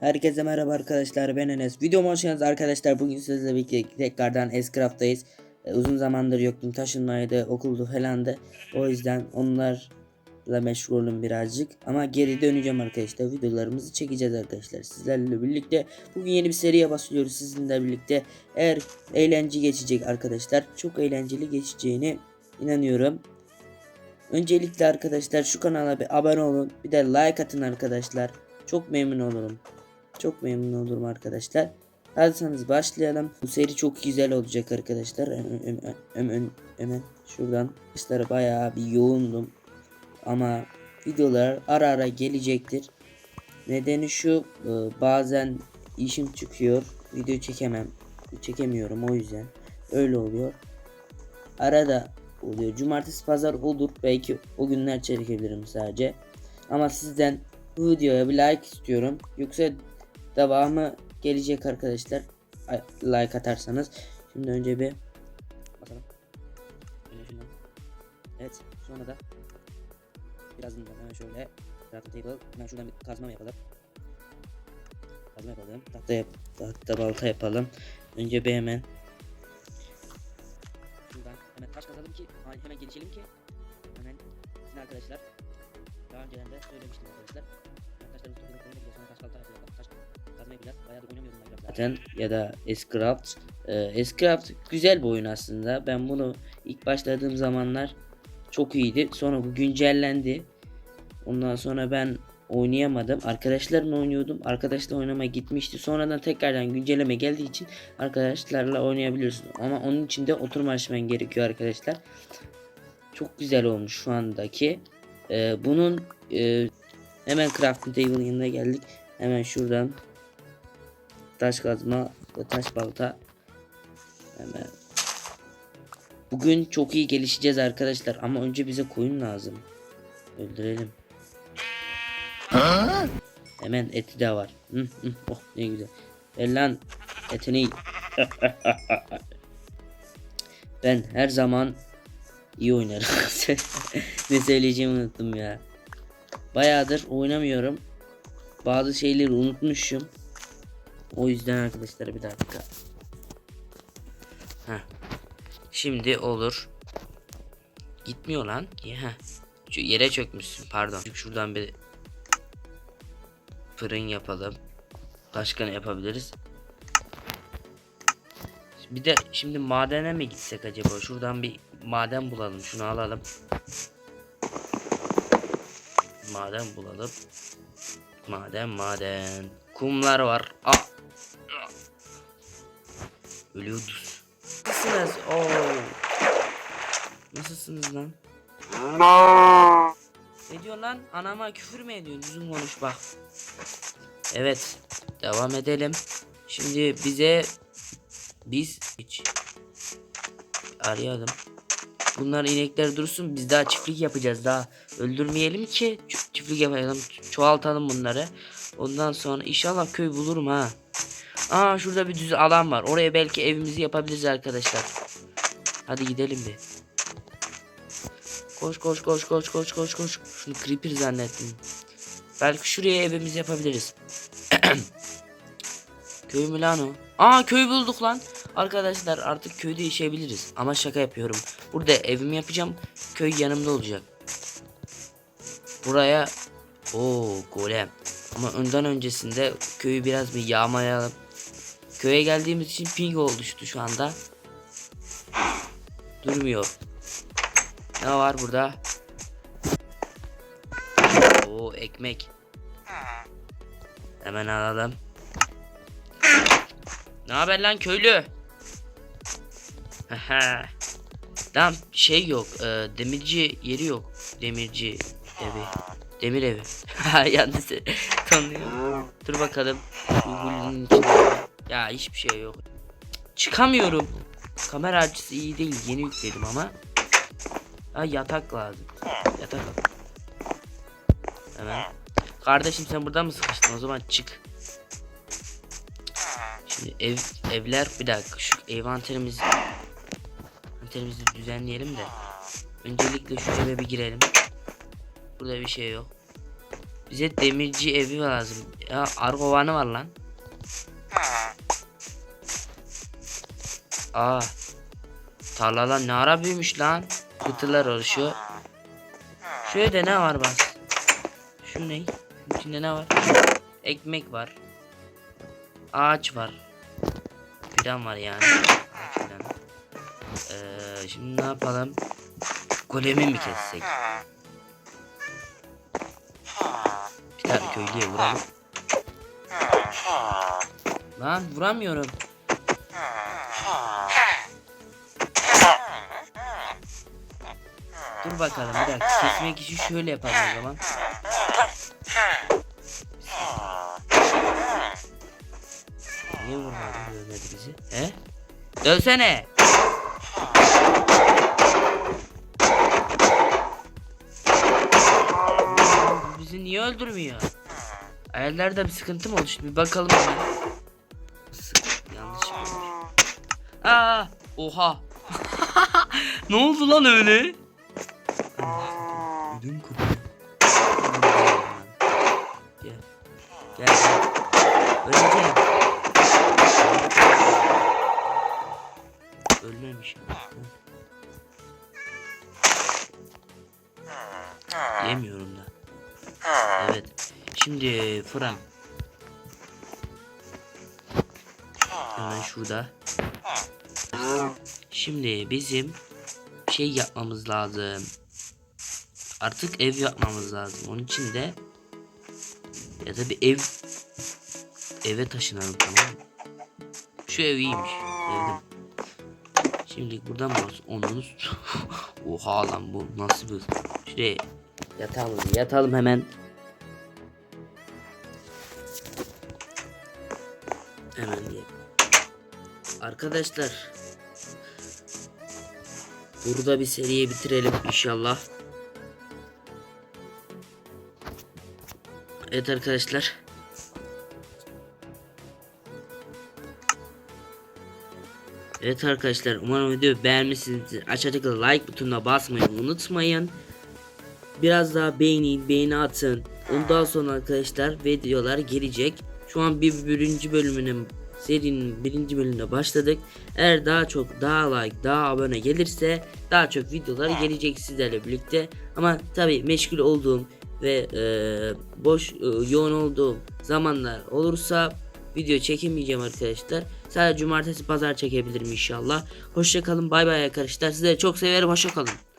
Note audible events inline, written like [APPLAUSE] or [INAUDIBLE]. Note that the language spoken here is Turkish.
Herkese merhaba arkadaşlar ben Enes. Videoma hoş geldiniz arkadaşlar. Bugün sizlerle birlikte tekrardan Escraft'tayız. Ee, uzun zamandır yoktum. Taşınmaydı, okuldu falandı. O yüzden onlarla meşgulüm birazcık. Ama geri döneceğim arkadaşlar. Videolarımızı çekeceğiz arkadaşlar. Sizlerle birlikte bugün yeni bir seriye başlıyoruz sizinle birlikte. Eğer eğlenceli geçecek arkadaşlar. Çok eğlenceli geçeceğine inanıyorum. Öncelikle arkadaşlar şu kanala bir abone olun. Bir de like atın arkadaşlar. Çok memnun olurum. Çok memnun olurum arkadaşlar. Hazırsanız başlayalım. Bu seri çok güzel olacak arkadaşlar. Hemen, şuradan işlere bayağı bir yoğundum. Ama videolar ara ara gelecektir. Nedeni şu e, bazen işim çıkıyor. Video çekemem. Çekemiyorum o yüzden. Öyle oluyor. Arada oluyor. Cumartesi pazar olur. Belki o günler çekebilirim sadece. Ama sizden bu videoya bir like istiyorum. Yoksa devamı gelecek arkadaşlar. Like atarsanız. Şimdi önce bir bakalım. Evet. Sonra da biraz hemen şöyle crafting table. Hemen şuradan bir kazma yapalım? Kazma yapalım. Tahta yap tahta balta yapalım. Önce bir hemen Şuradan hemen taş kazalım ki hemen gelişelim ki hemen sizin arkadaşlar daha önceden de söylemiştim arkadaşlar. Zaten ya da Escraft. Ee, Escraft güzel bir oyun aslında. Ben bunu ilk başladığım zamanlar çok iyiydi. Sonra bu güncellendi. Ondan sonra ben oynayamadım. Arkadaşlarımla oynuyordum. Arkadaşla oynamaya gitmişti. Sonradan tekrardan güncelleme geldiği için arkadaşlarla oynayabiliyorsun. Ama onun için de oturma açman gerekiyor arkadaşlar. Çok güzel olmuş şu andaki. Ee, bunun e, hemen crafting table'ın yanına geldik. Hemen şuradan taş kazma ve taş balta hemen Bugün çok iyi gelişeceğiz arkadaşlar ama önce bize koyun lazım. Öldürelim. Hemen eti de var. Hı, hı, oh ne güzel. Ver lan etini. [LAUGHS] ben her zaman iyi oynarım. [LAUGHS] ne söyleyeceğimi unuttum ya. Bayağıdır oynamıyorum. Bazı şeyleri unutmuşum. O yüzden arkadaşlar bir dakika. Heh. Şimdi olur. Gitmiyor lan. Ya. Şu yere çökmüşsün pardon. Şuradan bir fırın yapalım. Başka ne yapabiliriz? Bir de şimdi madene mi gitsek acaba? Şuradan bir maden bulalım. Şunu alalım. Maden bulalım. Maden maden. Kumlar var. Aa. Ölüyoruz. Nasılsınız? Oo. Nasılsınız lan? Ne diyorsun lan? Anama küfür mü ediyorsun? Düzgün konuş bak. Evet. Devam edelim. Şimdi bize biz hiç arayalım. Bunlar inekler dursun. Biz daha çiftlik yapacağız. Daha öldürmeyelim ki çiftlik yapalım. Çoğaltalım bunları. Ondan sonra inşallah köy bulurum ha. Aa şurada bir düz alan var. Oraya belki evimizi yapabiliriz arkadaşlar. Hadi gidelim bir. Koş koş koş koş koş koş koş. Şunu creeper zannettim. Belki şuraya evimizi yapabiliriz. [CLEARS THROAT] köy mü lan o? Aa köy bulduk lan. Arkadaşlar artık köyde yaşayabiliriz. Ama şaka yapıyorum. Burada evimi yapacağım. Köy yanımda olacak. Buraya o golem. Ama önden öncesinde köyü biraz bir yağmalayalım. Köye geldiğimiz için ping oluştu şu anda. Durmuyor. Ne var burada? Oo ekmek. Hemen alalım. Ne haber lan köylü? Tamam şey yok. e, demirci yeri yok. Demirci evi. Demir evi. [LAUGHS] Yanlış tanıyorum. Dur bakalım. Google'ın içinde. Ya hiçbir şey yok. Çıkamıyorum. Kamera açısı iyi değil. Yeni yükledim ama. Ha yatak lazım. Yatak al. Hemen. Kardeşim sen burada mı sıkıştın? O zaman çık. Şimdi ev evler bir dakika şu envanterimizi envanterimizi düzenleyelim de öncelikle şu eve bir girelim. Burada bir şey yok. Bize demirci evi lazım. Ya argovanı var lan. Aa. Tarlalar ne ara büyümüş lan. Kıtılar oluşuyor. Şöyle ne var bak. Şu ne? İçinde ne var? Ekmek var. Ağaç var. Fidan var yani. Fidan. Ee, şimdi ne yapalım? Golemi mi kessek? Bir tane köylüye vuralım. Lan vuramıyorum. Dur bakalım bir dakika kesmek için şöyle yapalım o zaman. Niye vurmadı dövmedi bizi? He? Dövsene! Bizi niye öldürmüyor? Ayarlarda bir sıkıntı mı oluştu? Bir bakalım hemen. Yanlış olmuş. Aa! Oha! [LAUGHS] ne oldu lan öyle? Gel. gel. Öleceğim. Ölmemiş. Yemiyorum da. Evet. Şimdi fırın. Hemen şurada. Şimdi bizim şey yapmamız lazım. Artık ev yapmamız lazım. Onun için de ya da bir ev eve taşınalım tamam? Şu ev iyiymiş. Sevdim. Şimdi buradan mı olsun? Onun Oha lan bu nasıl bir Şuraya yatalım yatalım hemen. Hemen diye. Arkadaşlar Burada bir seriyi bitirelim inşallah. Evet arkadaşlar. Evet arkadaşlar umarım videoyu beğenmişsinizdir. Aşağıdaki like butonuna basmayı unutmayın. Biraz daha beğenin, beğeni atın. Ondan sonra arkadaşlar videolar gelecek. Şu an bir birinci bölümünün serinin birinci bölümüne başladık. Eğer daha çok daha like daha abone gelirse daha çok videolar gelecek sizlerle birlikte. Ama tabi meşgul olduğum ve e, boş e, yoğun olduğum zamanlar olursa video çekemeyeceğim arkadaşlar. Sadece cumartesi pazar çekebilirim inşallah. Hoşçakalın bay bay arkadaşlar. Sizleri çok severim hoşçakalın.